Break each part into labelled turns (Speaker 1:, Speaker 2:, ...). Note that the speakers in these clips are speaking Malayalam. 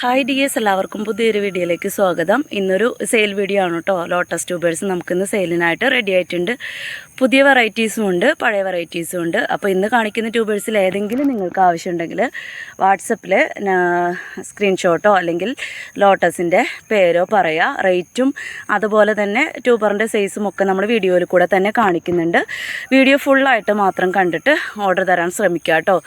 Speaker 1: ഹായ് ഡി എസ് എല്ലാവർക്കും പുതിയൊരു വീഡിയോയിലേക്ക് സ്വാഗതം. ഇന്നൊരു സെയിൽ വീഡിയോ ആണ് കേട്ടോ ലോട്ടസ് ട്യൂബേഴ്സ് നമുക്കിന്ന് സെയിലിനായിട്ട് റെഡി ആയിട്ടുണ്ട്. പുതിയ വെറൈറ്റീസും ഉണ്ട് പഴയ വെറൈറ്റീസും ഉണ്ട്. അപ്പോൾ ഇന്ന് കാണിക്കുന്ന ട്യൂബേഴ്സിൽ ഏതെങ്കിലും നിങ്ങൾക്ക് ആവശ്യമുണ്ടെങ്കിൽ വാട്സപ്പിൽ സ്ക്രീൻഷോട്ടോ അല്ലെങ്കിൽ ലോട്ടസിന്റെ പേരോ പറയുക റേറ്റും അതുപോലെ തന്നെ ട്യൂബറിന്റെ സൈസും ഒക്കെ നമ്മൾ വീഡിയോയിൽ കൂടെ തന്നെ കാണിക്കുന്നുണ്ട്. വീഡിയോ ഫുള്ളായിട്ട് മാത്രം കണ്ടിട്ട് ഓർഡർ തരാൻ ശ്രമിക്കുക കേട്ടോ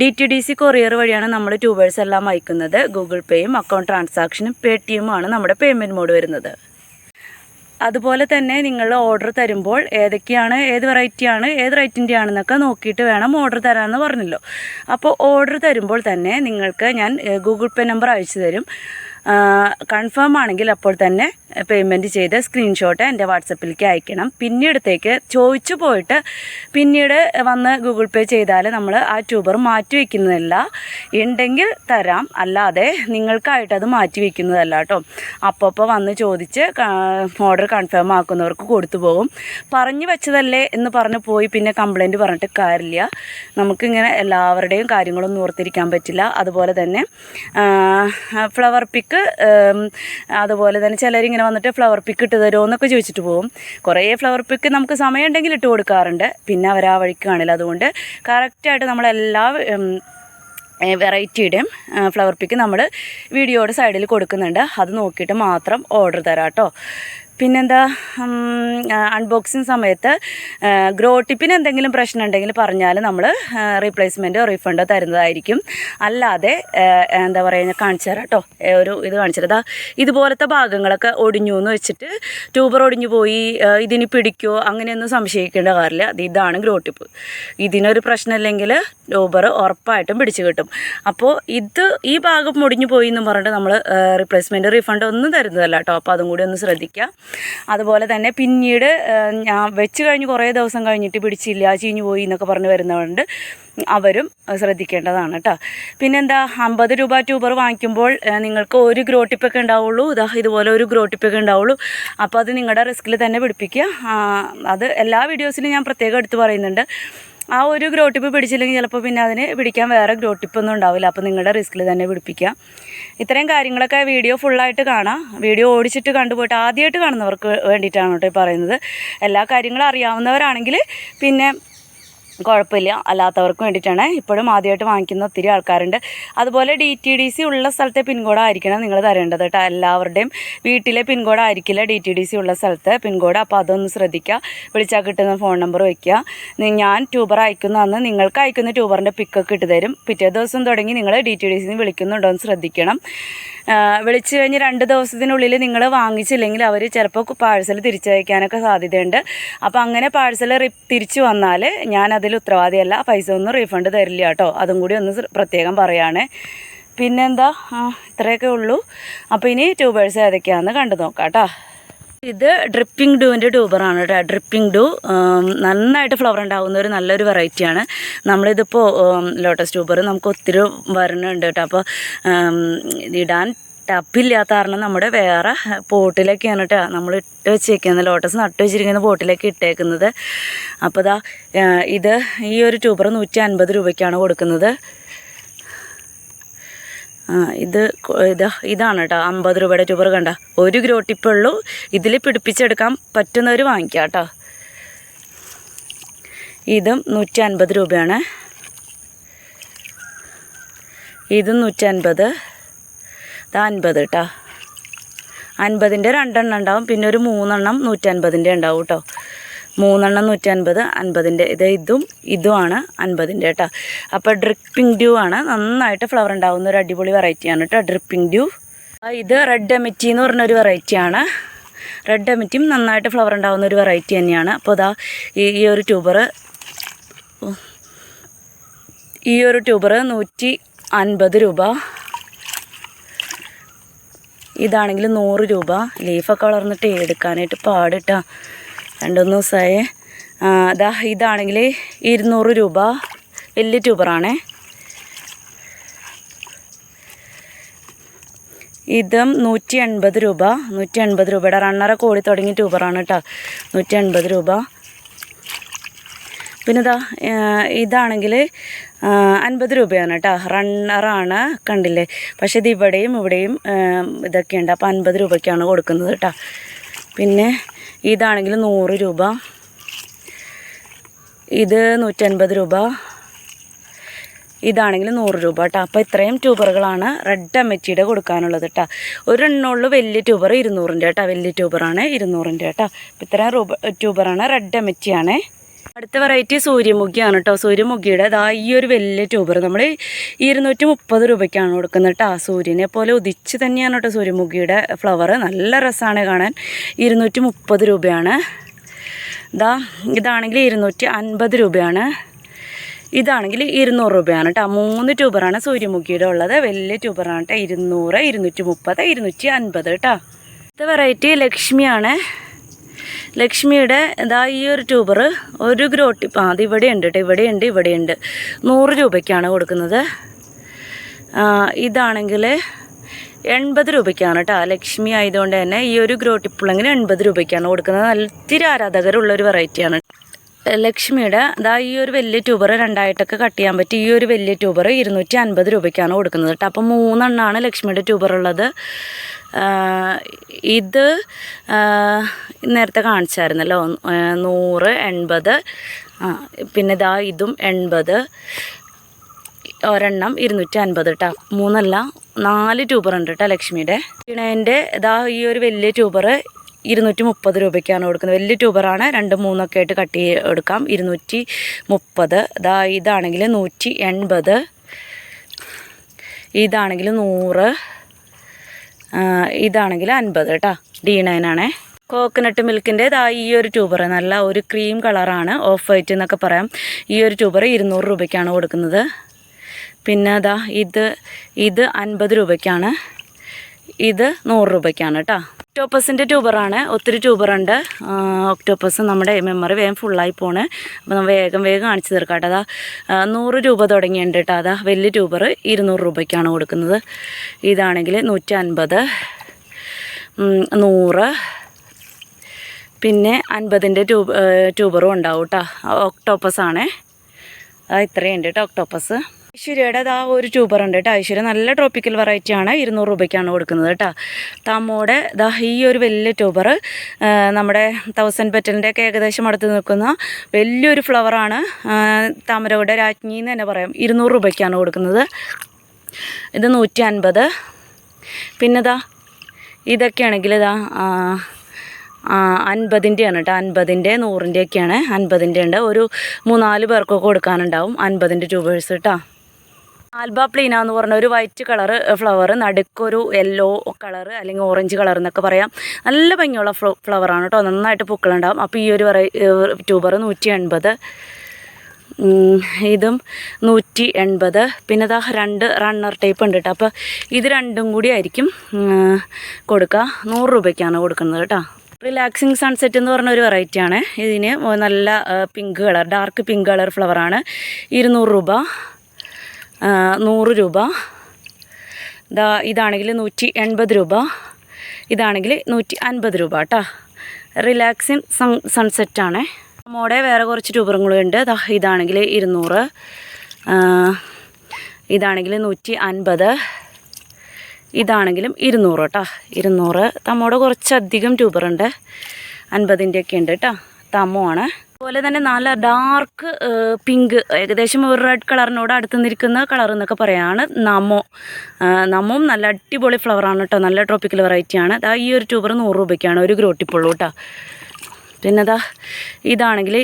Speaker 1: D T D C courier വഴിയാണ് നമ്മൾ ട്യൂബേഴ്സ് എല്ലാം അയക്കുന്നത്. ഗൂഗിൾ പേയും അക്കൗണ്ട് ട്രാൻസാക്ഷനും പേ ടി എമ്മുമാണ് നമ്മുടെ പേയ്മെന്റ് മോഡ് വരുന്നത്. അതുപോലെ തന്നെ നിങ്ങൾ ഓർഡർ തരുമ്പോൾ ഏതൊക്കെയാണ് ഏത് വെറൈറ്റിയാണ് ഏത് റേറ്റിന്റെ ആണെന്നൊക്കെ നോക്കിയിട്ട് വേണം ഓർഡർ തരാമെന്ന് പറഞ്ഞല്ലോ. അപ്പോൾ ഓർഡർ തരുമ്പോൾ തന്നെ നിങ്ങൾക്ക് ഞാൻ ഗൂഗിൾ പേ നമ്പർ അയച്ചു തരും. കൺഫേം ആണെങ്കിൽ അപ്പോൾ തന്നെ പേയ്മെന്റ് ചെയ്ത് സ്ക്രീൻഷോട്ട് എന്റെ വാട്സപ്പിലേക്ക് അയക്കണം. പിന്നീടത്തേക്ക് ചോദിച്ചു പോയിട്ട് പിന്നീട് വന്ന് ഗൂഗിൾ പേ ചെയ്താൽ നമ്മൾ ആ ട്യൂബർ മാറ്റി വയ്ക്കുന്നതല്ല ഉണ്ടെങ്കിൽ തരാം. അല്ലാതെ നിങ്ങൾക്കായിട്ട് അത് മാറ്റി വയ്ക്കുന്നതല്ല കേട്ടോ അപ്പോൾ വന്ന് ചോദിച്ച് ഓർഡർ കൺഫേം ആക്കുന്നവർക്ക് കൊടുത്തു പോകും. പറഞ്ഞു വെച്ചതല്ലേ എന്ന് പറഞ്ഞ് പോയി പിന്നെ കംപ്ലൈന്റ് പറഞ്ഞിട്ട് കാര്യമില്ല. നമുക്കിങ്ങനെ എല്ലാവരുടെയും കാര്യങ്ങളൊന്നും ഓർത്തിരിക്കാൻ പറ്റില്ല. അതുപോലെ തന്നെ ഫ്ലവർ പിക്ക് അതുപോലെ തന്നെ ചിലരിങ്ങനെ വന്നിട്ട് ഫ്ലവർ പിക്ക് ഇട്ട് തരുമോ എന്നൊക്കെ ചോദിച്ചിട്ട് പോകും കുറേ ഫ്ലവർ പിക്ക് നമുക്ക് സമയമുണ്ടെങ്കിൽ ഇട്ട് കൊടുക്കാറുണ്ട്. പിന്നെ അവർ ആ വഴിക്ക് കാണില്ല. അതുകൊണ്ട് കറക്റ്റായിട്ട് നമ്മളെല്ലാ വെറൈറ്റിയുടെയും ഫ്ലവർ പിക്ക് നമ്മൾ വീഡിയോയുടെ സൈഡിൽ കൊടുക്കുന്നുണ്ട്. അത് നോക്കിയിട്ട് മാത്രം ഓർഡർ തരാം കേട്ടോ പിന്നെന്താ അൺബോക്സിങ് സമയത്ത് ഗ്രോ ടിപ്പിന് എന്തെങ്കിലും പ്രശ്നം ഉണ്ടെങ്കിൽ പറഞ്ഞാൽ നമ്മൾ റീപ്ലേസ്മെന്റോ റീഫണ്ടോ തരുന്നതായിരിക്കും. അല്ലാതെ എന്താ പറയുക കാണിച്ചു തരാം കേട്ടോ. ഒരു ഇത് കാണിച്ചു തരാം ഇതുപോലത്തെ ഭാഗങ്ങളൊക്കെ ഒടിഞ്ഞു എന്ന് വെച്ചിട്ട് ട്യൂബർ ഒടിഞ്ഞു പോയി ഇതിന് പിടിക്കുമോ അങ്ങനെയൊന്നും സംശയിക്കേണ്ട കാര്യമില്ല. അത് ഇതാണ് ഗ്രോ ടിപ്പ് ഇതിനൊരു പ്രശ്നമില്ലെങ്കിൽ ട്യൂബർ ഉറപ്പായിട്ടും പിടിച്ചു കിട്ടും. അപ്പോൾ ഇത് ഈ ഭാഗം ഒടിഞ്ഞു പോയി എന്ന് പറഞ്ഞിട്ട് നമ്മൾ റീപ്ലേസ്മെന്റ് റീഫണ്ട് ഒന്നും തരുന്നതല്ല കേട്ടോ. അപ്പോൾ അതും കൂടി ഒന്ന് ശ്രദ്ധിക്കുക. അതുപോലെ തന്നെ പിന്നീട് ഞാൻ വെച്ച് കഴിഞ്ഞ് കുറേ ദിവസം കഴിഞ്ഞിട്ട് പിടിച്ചില്ല ചീഞ്ഞു പോയി എന്നൊക്കെ പറഞ്ഞ് വരുന്നവരുണ്ട്. അവരും ശ്രദ്ധിക്കേണ്ടതാണ് കേട്ടോ. പിന്നെന്താ അമ്പത് രൂപ ട്യൂബർ വാങ്ങിക്കുമ്പോൾ നിങ്ങൾക്ക് ഒരു ഗ്രോ ടിപ്പൊക്കെ ഉണ്ടാവുള്ളൂ. ഇതാ ഇതുപോലെ ഒരു ഗ്രോ ടിപ്പൊക്കെ ഉണ്ടാവുള്ളൂ. അപ്പോൾ അത് നിങ്ങളുടെ റിസ്കിൽ തന്നെ പിടിപ്പിക്കുക. അത് എല്ലാ വീഡിയോസിലും ഞാൻ പ്രത്യേകം എടുത്ത് പറയുന്നുണ്ട്. ആ ഒരു ഗ്രോ ടിപ്പ് പിടിച്ചില്ലെങ്കിൽ ചിലപ്പോൾ പിന്നെ അതിന് പിടിക്കാൻ വേറെ ഗ്രോ ടിപ്പൊന്നും ഉണ്ടാവില്ല. അപ്പോൾ നിങ്ങളുടെ റിസ്കിൽ തന്നെ പിടിപ്പിക്കുക. ഇത്രയും കാര്യങ്ങളൊക്കെ വീഡിയോ ഫുള്ളായിട്ട് കാണാം. വീഡിയോ ഓടിച്ചിട്ട് കണ്ടുപോയിട്ട് ആദ്യമായിട്ട് കാണുന്നവർക്ക് വേണ്ടിയിട്ടാണ് കേട്ടോ പറയുന്നത്. എല്ലാ കാര്യങ്ങളും അറിയാവുന്നവരാണെങ്കിൽ പിന്നെ കുഴപ്പമില്ല. അല്ലാത്തവർക്ക് വേണ്ടിയിട്ടാണ്. ഇപ്പോഴും ആദ്യമായിട്ട് വാങ്ങിക്കുന്ന ഒത്തിരി ആൾക്കാരുണ്ട്. അതുപോലെ ഡി ടി ഡി സി ഉള്ള സ്ഥലത്തെ പിൻകോഡ് ആയിരിക്കണം നിങ്ങൾ തരേണ്ടത് കേട്ടോ. എല്ലാവരുടെയും വീട്ടിലെ പിൻകോഡ് ആയിരിക്കില്ല ഡി ടി ഡി സി ഉള്ള സ്ഥലത്തെ പിൻകോഡ് അപ്പോൾ അതൊന്ന് ശ്രദ്ധിക്കുക. വിളിച്ചാൽ കിട്ടുന്ന ഫോൺ നമ്പർ വയ്ക്കുക. ഞാൻ ട്യൂബർ അയക്കുന്ന അന്ന് നിങ്ങൾക്ക് അയക്കുന്ന ട്യൂബറിന്റെ പിക്കൊക്കെ ഇട്ട് തരും. പിറ്റേ ദിവസം തുടങ്ങി നിങ്ങൾ ഡി ടി ഡി സിന്ന് വിളിക്കുന്നുണ്ടോ എന്ന് ശ്രദ്ധിക്കണം. വിളിച്ചു കഴിഞ്ഞ് രണ്ട് ദിവസത്തിനുള്ളിൽ നിങ്ങൾ വാങ്ങിച്ചില്ലെങ്കിൽ അവർ ചിലപ്പോൾ പാഴ്സൽ തിരിച്ചയക്കാനൊക്കെ സാധ്യതയുണ്ട്. അപ്പോൾ അങ്ങനെ പാഴ്സൽ തിരിച്ചു വന്നാൽ ഞാൻ അതിൽ ഉത്തരവാദിയല്ല. പൈസ ഒന്നും റീഫണ്ട് തരില്ല കേട്ടോ. അതും കൂടി ഒന്ന് പ്രത്യേകം പറയുകയാണേ പിന്നെന്താ? ഇത്രയൊക്കെ ഉള്ളൂ. അപ്പോൾ ഇനി ട്യൂബേഴ്സ് ഏതൊക്കെയാണെന്ന് കണ്ടു നോക്കാം ഇത് ഡ്രിപ്പിംഗ് ഡൂവിന്റെ ട്യൂബറാണ് കേട്ടോ. ഡ്രിപ്പിംഗ് ഡൂ നന്നായിട്ട് ഫ്ലവർ ഉണ്ടാകുന്ന ഒരു നല്ലൊരു വെറൈറ്റിയാണ് നമ്മളിതിപ്പോൾ ലോട്ടസ് ട്യൂബർ നമുക്ക് ഒത്തിരി വരുന്നുണ്ട് കേട്ടോ. അപ്പോൾ ഇടാൻ ടപ്പില്ലാത്ത കാരണം നമ്മുടെ വേറെ പോട്ടിലൊക്കെയാണ് കേട്ടോ നമ്മൾ ഇട്ട് വെച്ചേക്കുന്നത്. ലോട്ടസ് നട്ട് വെച്ചിരിക്കുന്ന പോട്ടിലേക്ക് ഇട്ടേക്കുന്നത്. അപ്പോൾ ഇതാ ഇത് ഈ ഒരു ട്യൂബർ നൂറ്റി അൻപത് രൂപയ്ക്കാണ് കൊടുക്കുന്നത്. ഇത് ഇതാ ഇതാണ് കേട്ടോ അമ്പത് രൂപയുടെ ട്യൂബർ കണ്ട. ഒരു ഗ്രോ ഇതിൽ പിടിപ്പിച്ചെടുക്കാൻ പറ്റുന്നവർ വാങ്ങിക്കാം കേട്ടോ ഇതും നൂറ്റി അൻപത് രൂപയാണ്. ഇതും നൂറ്റി അൻപത് ഇത് അൻപത് കേട്ടോ അൻപതിന്റെ രണ്ടെണ്ണം ഉണ്ടാവും. പിന്നെ ഒരു മൂന്നെണ്ണം നൂറ്റൻപതിന്റെ ഉണ്ടാവും കേട്ടോ മൂന്നെണ്ണം നൂറ്റൻപത് അൻപതിന്റെ ഇത് ഇതും ഇതുമാണ് അൻപതിന്റെ കേട്ടോ അപ്പോൾ ഡ്രിപ്പിംഗ് ഡ്യൂ ആണ്. നന്നായിട്ട് ഫ്ലവർ ഉണ്ടാകുന്ന ഒരു അടിപൊളി വെറൈറ്റിയാണ് കേട്ടോ ഡ്രിപ്പിംഗ് ഡ്യൂ ഇത് റെഡ് എമിറ്റി എന്ന് പറഞ്ഞൊരു വെറൈറ്റിയാണ് റെഡ് എമിറ്റിയും നന്നായിട്ട് ഫ്ലവർ ഉണ്ടാകുന്ന ഒരു വെറൈറ്റി തന്നെയാണ്. അപ്പോൾ ഇതാ ഈ ഒരു ട്യൂബർ ഈ ഒരു ട്യൂബർ നൂറ്റി അൻപത് രൂപ. ഇതാണെങ്കിൽ നൂറ് രൂപ. ലീഫൊക്കെ വളർന്നിട്ട് എടുക്കാനായിട്ട് പാടിട്ടാ. രണ്ടുമൂന്ന് ദിവസമായേ അതാ ഇതാണെങ്കിൽ ഇരുന്നൂറ് രൂപ. വലിയ ട്യൂബറാണേ. ഇതും നൂറ്റി എൺപത് രൂപ. നൂറ്റി എൺപത് രൂപയുടെ റണ്ണറൊക്കെ ഓടി തുടങ്ങിയ ട്യൂബറാണ് കേട്ടോ നൂറ്റി എൺപത് രൂപ. പിന്നെ ഇതാ ഇതാണെങ്കിൽ അൻപത് രൂപയാണ് കേട്ടോ. റണ്ണറാണ് കണ്ടില്ലേ? പക്ഷേ ഇത് ഇവിടെയും ഇവിടെയും ഇതൊക്കെയുണ്ട്. അപ്പോൾ അൻപത് രൂപയ്ക്കാണ് കൊടുക്കുന്നത് കേട്ടോ. പിന്നെ ഇതാണെങ്കിൽ നൂറ് രൂപ. ഇത് നൂറ്റൻപത് രൂപ. ഇതാണെങ്കിൽ നൂറ് രൂപ കേട്ടോ. അപ്പോൾ ഇത്രയും ട്യൂബറുകളാണ് റെഡ് അമ്മച്ചിയുടെ കൊടുക്കാനുള്ളത് കേട്ടോ. ഒരെണ്ണമുള്ള വലിയ ട്യൂബർ ഇരുന്നൂറിന്റെ കേട്ടോ. വലിയ ട്യൂബറാണ് ഇരുന്നൂറിന്റെ കേട്ടോ. ഇത്രയും രൂപ ട്യൂബറാണ് റെഡ് അമ്മച്ചിയാണേ. അടുത്ത വെറൈറ്റി സൂര്യമുഖിയാണ് കേട്ടോ സൂര്യമുഖിയുടെ ഇതാ ഈ ഒരു വലിയ ട്യൂബർ നമ്മൾ ഇരുന്നൂറ്റി മുപ്പത് രൂപയ്ക്കാണ് കൊടുക്കുന്നത് കേട്ടോ സൂര്യനെ. പോലെ ഉദിച്ച് തന്നെയാണ് കേട്ടോ സൂര്യമുഖിയുടെ ഫ്ലവർ നല്ല രസമാണ് കാണാൻ. ഇരുന്നൂറ്റി മുപ്പത് രൂപയാണ്. ഇതാ ഇതാണെങ്കിൽ ഇരുന്നൂറ്റി അൻപത് രൂപയാണ്. ഇതാണെങ്കിൽ ഇരുന്നൂറ് രൂപയാണ് കേട്ടോ മൂന്ന് ട്യൂബറാണ് സൂര്യമുഖിയുടെ ഉള്ളത്. വലിയ ട്യൂബറാണ് കേട്ടോ ഇരുന്നൂറ് ഇരുന്നൂറ്റി മുപ്പത് ഇരുന്നൂറ്റി അൻപത് കേട്ടോ അടുത്ത വെറൈറ്റി ലക്ഷ്മിയാണ്. ലക്ഷ്മിയുടെ ഇതാ ഈ ഒരു ട്യൂബർ ഒരു ഗ്രോട്ടി ആ അത് ഇവിടെ ഉണ്ട് കേട്ടോ ഇവിടെ ഉണ്ട് ഇവിടെ ഉണ്ട് നൂറ് രൂപയ്ക്കാണ് കൊടുക്കുന്നത്. ഇതാണെങ്കിൽ എൺപത് രൂപയ്ക്കാണ് കേട്ടോ. ലക്ഷ്മി ആയതുകൊണ്ട് തന്നെ ഈ ഒരു ഗ്രോട്ടിപ്പുള്ളങ്ങിന് എൺപത് രൂപയ്ക്കാണ് കൊടുക്കുന്നത്. നല്ല ഒത്തിരി ആരാധകരുള്ള ഒരു വെറൈറ്റിയാണ് ലക്ഷ്മിയുടെ അതാ ഈ ഒരു വലിയ ട്യൂബർ രണ്ടായിട്ടൊക്കെ കട്ട് ചെയ്യാൻ പറ്റി ഈ ഒരു വലിയ ട്യൂബർ ഇരുന്നൂറ്റി അൻപത് രൂപയ്ക്കാണ് കൊടുക്കുന്നത് കേട്ടോ. അപ്പം മൂന്നെണ്ണമാണ് ലക്ഷ്മിയുടെ ട്യൂബർ ഉള്ളത് ഇത് നേരത്തെ കാണിച്ചായിരുന്നല്ലോ നൂറ് എൺപത് പിന്നെ ഇതാ ഇതും എൺപത് ഒരെണ്ണം ഇരുന്നൂറ്റി അൻപത് കേട്ടോ. മൂന്നല്ല നാല് ട്യൂബർ ഉണ്ട് കേട്ടോ ലക്ഷ്മിയുടെ. ഇണേന്റെ ഇതാ ഈ ഒരു വലിയ ട്യൂബർ ഇരുന്നൂറ്റി മുപ്പത് രൂപയ്ക്കാണ് കൊടുക്കുന്നത്. വലിയ ട്യൂബറാണ്. രണ്ട് മൂന്നൊക്കെ ആയിട്ട് കട്ട് ചെയ്ത് എടുക്കാം. ഇരുന്നൂറ്റി മുപ്പത് ഇതാ ഇതാണെങ്കിൽ നൂറ്റി എൺപത് ഇതാണെങ്കിൽ നൂറ്. ഇതാണെങ്കിൽ അൻപത് കേട്ടോ. ഡി നയനാണേ കോക്കനട്ട് മിൽക്കിന്റെ ഇതാ ഈ ഒരു ട്യൂബർ നല്ല ഒരു ക്രീം കളറാണ് ഓഫ് വൈറ്റ് എന്നൊക്കെ പറയാം. ഈ ഒരു ട്യൂബർ ഇരുന്നൂറ് രൂപയ്ക്കാണ് കൊടുക്കുന്നത്. പിന്നെ അതാ ഇത് ഇത് അൻപത് രൂപയ്ക്കാണ്. ഇത് നൂറ് രൂപയ്ക്കാണ് കേട്ടോ. ഒക്ടോപ്പസിന്റെ ട്യൂബറാണ്. ഒത്തിരി ട്യൂബറുണ്ട്. ഒക്ടോപ്പസ് നമ്മുടെ മെമ്മറി വേഗം ഫുള്ളായി പോണ്. അപ്പോൾ വേഗം വേഗം കാണിച്ചു തീർക്കാം അതാ നൂറ് രൂപ തുടങ്ങിയുണ്ട് കേട്ടോ. അതാ വലിയ ട്യൂബർ ഇരുന്നൂറ് രൂപയ്ക്കാണ് കൊടുക്കുന്നത്. ഇതാണെങ്കിൽ നൂറ്റി അൻപത് നൂറ് പിന്നെ അൻപതിന്റെ ട്യൂബ് ട്യൂബറും ഉണ്ടാവും കേട്ടോ. ഒക്ടോപ്പസ് ആണേ ആ ഇത്രയുണ്ട് കേട്ടോ ഒക്ടോപ്പസ്. ഐശ്വര്യയുടെ അതാ ഒരു ട്യൂബർ ഉണ്ട് കേട്ടോ. ഐശ്വര്യ നല്ല ട്രോപ്പിക്കൽ വെറൈറ്റി ആണ്. ഇരുന്നൂറ് രൂപയ്ക്കാണ് കൊടുക്കുന്നത് കേട്ടോ. തമ്മോടെ ദാ ഈ ഒരു വലിയ ട്യൂബർ നമ്മുടെ തൗസൻഡ് പെറ്റലിന്റെ ഒക്കെ ഏകദേശം അടുത്ത് നിൽക്കുന്ന വലിയൊരു ഫ്ലവറാണ് താമരയുടെ രാജ്ഞി എന്ന് തന്നെ പറയാം. ഇരുന്നൂറ് രൂപയ്ക്കാണ് കൊടുക്കുന്നത്. ഇത് നൂറ്റി അൻപത് പിന്നെ ഇതാ ഇതൊക്കെയാണെങ്കിൽ ഇതാ ആ, ആ, അൻപതിന്റെയാണ് കേട്ടോ. അൻപതിന്റെ നൂറിന്റെയൊക്കെയാണ്. അൻപതിന്റെ ഉണ്ട്. ഒരു മൂന്നാൽ പേർക്കൊക്കെ കൊടുക്കാനുണ്ടാവും അൻപതിന്റെ ട്യൂബേഴ്സ് കേട്ടോ. ആൽബ പ്ലീന എന്ന് പറഞ്ഞ ഒരു വൈറ്റ് കളർ ഫ്ലവർ നടുക്കൊരു യെല്ലോ കളർ അല്ലെങ്കിൽ ഓറഞ്ച് കളർ എന്നൊക്കെ പറയാം. നല്ല ഭംഗിയുള്ള ഫ്ലോ ഫ്ലവറാണ് കേട്ടോ നന്നായിട്ട് പൂക്കളുണ്ടാവും. അപ്പോൾ ഈ ഒരു വെറൈ ട്യൂബർ നൂറ്റി എൺപത് ഇതും നൂറ്റി എൺപത് പിന്നെ ഇതാ രണ്ട് റണ്ണർ ടൈപ്പ് ഉണ്ട് കേട്ടോ അപ്പോൾ ഇത് രണ്ടും കൂടി ആയിരിക്കും കൊടുക്കുക നൂറ് രൂപയ്ക്കാണ് കൊടുക്കുന്നത് കേട്ടോ റിലാക്സിങ് സൺസെറ്റ് എന്ന് പറഞ്ഞ ഒരു വെറൈറ്റിയാണ് ഇതിന് നല്ല pink colour dark pink colour ഫ്ലവറാണ് ഇരുന്നൂറ് രൂപ. നൂറ് രൂപ. ഇതാ ഇതാണെങ്കിൽ നൂറ്റി എൺപത് രൂപ. ഇതാണെങ്കിൽ നൂറ്റി അൻപത് രൂപ കേട്ടോ റിലാക്സിങ് സൺ സൺസെറ്റാണ് മോടെ വേറെ കുറച്ച് രൂപങ്ങളും ഉണ്ട്. ദാ ഇതാണെങ്കിൽ ഇരുന്നൂറ്. ഇതാണെങ്കിൽ നൂറ്റി അൻപത്. ഇതാണെങ്കിലും ഇരുന്നൂറ് കേട്ടോ ഇരുന്നൂറ്. തമ്മോടെ കുറച്ചധികം രൂപറുണ്ട് അൻപതിന്റെയൊക്കെ ഉണ്ട് കേട്ടോ തമ്മുമാണ് അതുപോലെ തന്നെ നല്ല ഡാർക്ക് പിങ്ക് ഏകദേശം ഒരു റെഡ് കളറിനോട് അടുത്ത് നിൽക്കുന്ന കളർ എന്നൊക്കെ പറയുകയാണ് നമോ. നമോം നല്ല അടിപൊളി ഫ്ലവറാണ് കേട്ടോ നല്ല ട്രോപ്പിക്കൽ വെറൈറ്റിയാണ് അതാ ഈ ഒരു ട്യൂബർ നൂറ് രൂപയ്ക്കാണ്. ഒരു ഗ്രോട്ടിപ്പുള്ളൂ കേട്ടോ പിന്നെ അതാ ഇതാണെങ്കിൽ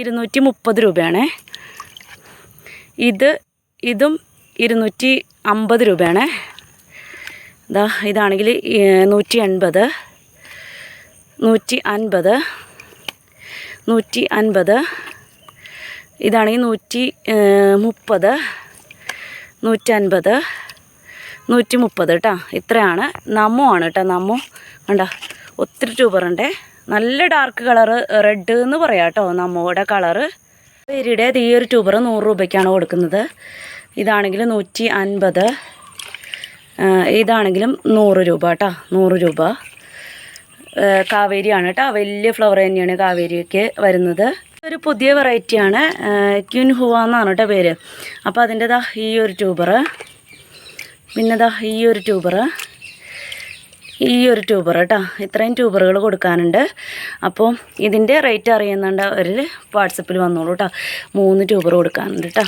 Speaker 1: ഇരുന്നൂറ്റി മുപ്പത് രൂപയാണേ. ഇത് ഇതും ഇരുന്നൂറ്റി അമ്പത് രൂപയാണേ. ഇതാ ഇതാണെങ്കിൽ നൂറ്റി എൺപത് നൂറ്റി അൻപത് നൂറ്റി അൻപത് ഇതാണെങ്കിൽ നൂറ്റി മുപ്പത്. നൂറ്റൻപത് നൂറ്റി മുപ്പത് കേട്ടോ. ഇത്രയാണ്. നമ്മു ആണ് കേട്ടോ നമ്മു. കണ്ട? ഒത്തിരി ട്യൂബറുണ്ടേ നല്ല ഡാർക്ക് കളറ് റെഡ് എന്ന് പറയാം കേട്ടോ നമ്മുടെ കളറ് പേരിയുടെ ഈ ഒരു ട്യൂബർ നൂറ് രൂപയ്ക്കാണ് കൊടുക്കുന്നത്. ഇതാണെങ്കിൽ നൂറ്റി അൻപത് ഇതാണെങ്കിലും നൂറ് രൂപ കേട്ടോ നൂറ് രൂപ. കാവേരിയാണ് കേട്ടോ. വലിയ ഫ്ലവർ തന്നെയാണ് കാവേരിയൊക്കെ വരുന്നത്. ഒരു പുതിയ വെറൈറ്റിയാണ് ക്യുൻ ഹുവ എന്നാണ് കേട്ടോ പേര്. അപ്പോൾ അതിന്റെതാ ഈ ഒരു ട്യൂബർ പിന്നെതാ ഈ ഒരു ട്യൂബർ ഈ ഒരു ട്യൂബർ കേട്ടോ. ഇത്രയും ട്യൂബറുകൾ കൊടുക്കാനുണ്ട്. അപ്പോൾ ഇതിന്റെ റേറ്റ് അറിയുന്നുണ്ട് ഒരു വാട്സപ്പിൽ വന്നോളൂ കേട്ടോ. മൂന്ന് ട്യൂബർ കൊടുക്കാനുണ്ട് കേട്ടോ.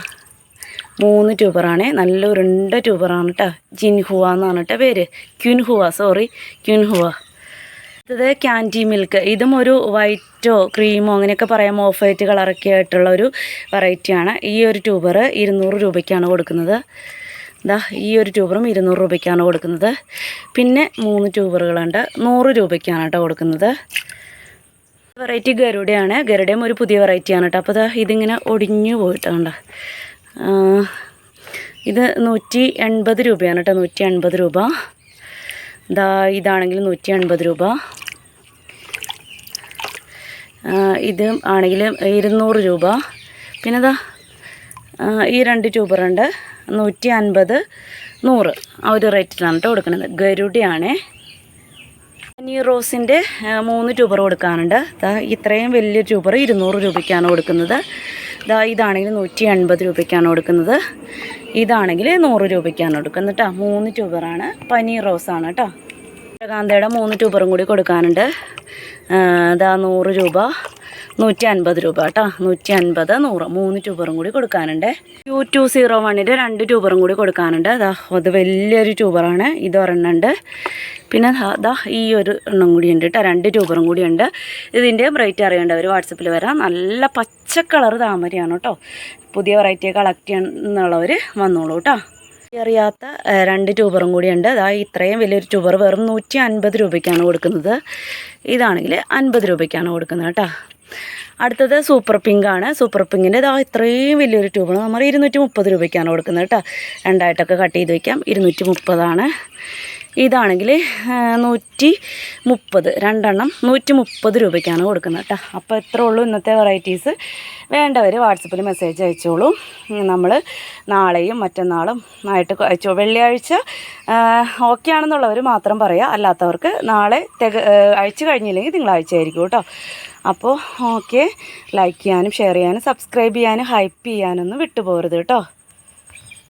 Speaker 1: മൂന്ന് ട്യൂബറാണ് നല്ല ഉരുണ്ട ട്യൂബറാണ് കേട്ടോ. ജിൻഹുവ എന്നാണ് കേട്ടോ പേര്. ക്യുൻഹുവ സോറി ക്യുൻഹുവ ഇത് ക്യാന്റി മിൽക്ക് ഇതും ഒരു വൈറ്റോ ക്രീമോ അങ്ങനെയൊക്കെ പറയാം ഓഫ് വൈറ്റ് കളറൊക്കെ ആയിട്ടുള്ള ഒരു വെറൈറ്റിയാണ് ഈ ഒരു ട്യൂബർ ഇരുന്നൂറ് രൂപയ്ക്കാണ് കൊടുക്കുന്നത്. ഇതാ ഈ ഒരു ട്യൂബറും ഇരുന്നൂറ് രൂപയ്ക്കാണ് കൊടുക്കുന്നത്. പിന്നെ മൂന്ന് ട്യൂബറുകളുണ്ട് നൂറ് രൂപയ്ക്കാണ് കേട്ടോ കൊടുക്കുന്നത്. വെറൈറ്റി ഗരുഡയാണ്. ഗരുഡയും ഒരു പുതിയ വെറൈറ്റിയാണ് കേട്ടോ. അപ്പോൾ ദാ ഇതിങ്ങനെ ഒടിഞ്ഞു പോയിട്ടുണ്ട് ഇത് നൂറ്റി എൺപത് രൂപയാണ് കേട്ടോ. നൂറ്റി എൺപത് രൂപ. ഇതാ ഇതാണെങ്കിൽ നൂറ്റി അൻപത് രൂപ ഇത് ആണെങ്കിൽ ഇരുന്നൂറ് രൂപ. പിന്നെ ഇതാ ഈ രണ്ട് ട്യൂബറുണ്ട് നൂറ്റി അൻപത് നൂറ്. ആ ഒരു റേറ്റിലാണ് കേട്ടോ കൊടുക്കുന്നത്. ഗരുഡിയാണേ. പനി റോസിന്റെ മൂന്ന് ട്യൂബർ കൊടുക്കാനുണ്ട്. ഇത്രയും വലിയ ട്യൂബർ ഇരുന്നൂറ് രൂപയ്ക്കാണ് കൊടുക്കുന്നത്. ദാ ഇതാണെങ്കിൽ നൂറ്റി എൺപത് രൂപയ്ക്കാണ് കൊടുക്കുന്നത്. ഇതാണെങ്കിൽ നൂറ് രൂപയ്ക്കാണ് കൊടുക്കുന്നത് കേട്ടോ. മൂന്ന് ട്യൂബറാണ്. പനി റോസാണ് കേട്ടോ. കാന്തയുടെ മൂന്ന് ട്യൂബറും കൂടി കൊടുക്കാനുണ്ട്. ഇതാ നൂറ് രൂപ. നൂറ്റി അൻപത് രൂപ കേട്ടോ. നൂറ്റി അൻപത് നൂറ്. മൂന്ന് ട്യൂബറും കൂടി കൊടുക്കാനുണ്ട്. യു ടു സീറോ വണ്ണിന്റെ രണ്ട് ട്യൂബറും കൂടി കൊടുക്കാനുണ്ട്. അതാ അത് വലിയൊരു ട്യൂബറാണ് ഇത് ഒരെണ്ണുണ്ട് പിന്നെ അതാ ഈ ഒരു എണ്ണം കൂടി ഉണ്ട് കേട്ടോ. രണ്ട് ട്യൂബറും കൂടി ഉണ്ട്. ഇതിന്റെയും റേറ്റ് അറിയേണ്ടവർ വാട്സപ്പിൽ വരാം. നല്ല പച്ച കളർ താമരയാണ് കേട്ടോ. പുതിയ വെറൈറ്റി കളക്ട് ചെയ്യുന്നുള്ളവർ വന്നോളൂ കേട്ടോ. അറിയാത്ത രണ്ട് ട്യൂബറും കൂടി ഉണ്ട്. അതാ ഇത്രയും വലിയൊരു ട്യൂബർ വെറും നൂറ്റി അൻപത് രൂപയ്ക്കാണ് കൊടുക്കുന്നത്. ഇതാണെങ്കിൽ അൻപത് രൂപയ്ക്കാണ് കൊടുക്കുന്നത് കേട്ടോ. അടുത്തത് സൂപ്പർ പിങ്ക് ആണ്. സൂപ്പർ പിങ്കിന്റെ ഇതാ ഇത്രയും വലിയൊരു ട്യൂബാണ് നമ്മൾ ഇരുന്നൂറ്റി മുപ്പത് രൂപയ്ക്കാണ് കൊടുക്കുന്നത് കേട്ടോ. രണ്ടായിട്ടൊക്കെ കട്ട് ചെയ്ത് വയ്ക്കാം ഇരുന്നൂറ്റി മുപ്പതാണ് ഇതാണെങ്കിൽ നൂറ്റി മുപ്പത് രണ്ടെണ്ണം നൂറ്റി മുപ്പത് രൂപയ്ക്കാണ് കൊടുക്കുന്നത് കേട്ടോ. അപ്പോൾ എത്ര ഉള്ളൂ ഇന്നത്തെ വെറൈറ്റീസ്. വേണ്ടവർ വാട്സപ്പിൽ മെസ്സേജ് അയച്ചോളൂ. നമ്മൾ നാളെയും മറ്റന്നാളും ആയിട്ട് അയച്ചോ വെള്ളിയാഴ്ച ഓക്കെ ആണെന്നുള്ളവർ മാത്രം പറയുക അല്ലാത്തവർക്ക് നാളെ തിക അയച്ചു കഴിഞ്ഞില്ലെങ്കിൽ തിങ്കളാഴ്ച ആയിരിക്കും കേട്ടോ. അപ്പോൾ ഓക്കെ ലൈക്ക് ചെയ്യാനും ഷെയർ ചെയ്യാനും സബ്സ്ക്രൈബ് ചെയ്യാനും ഹൈപ്പ് ചെയ്യാനൊന്നും വിട്ടുപോകരുത് കേട്ടോ.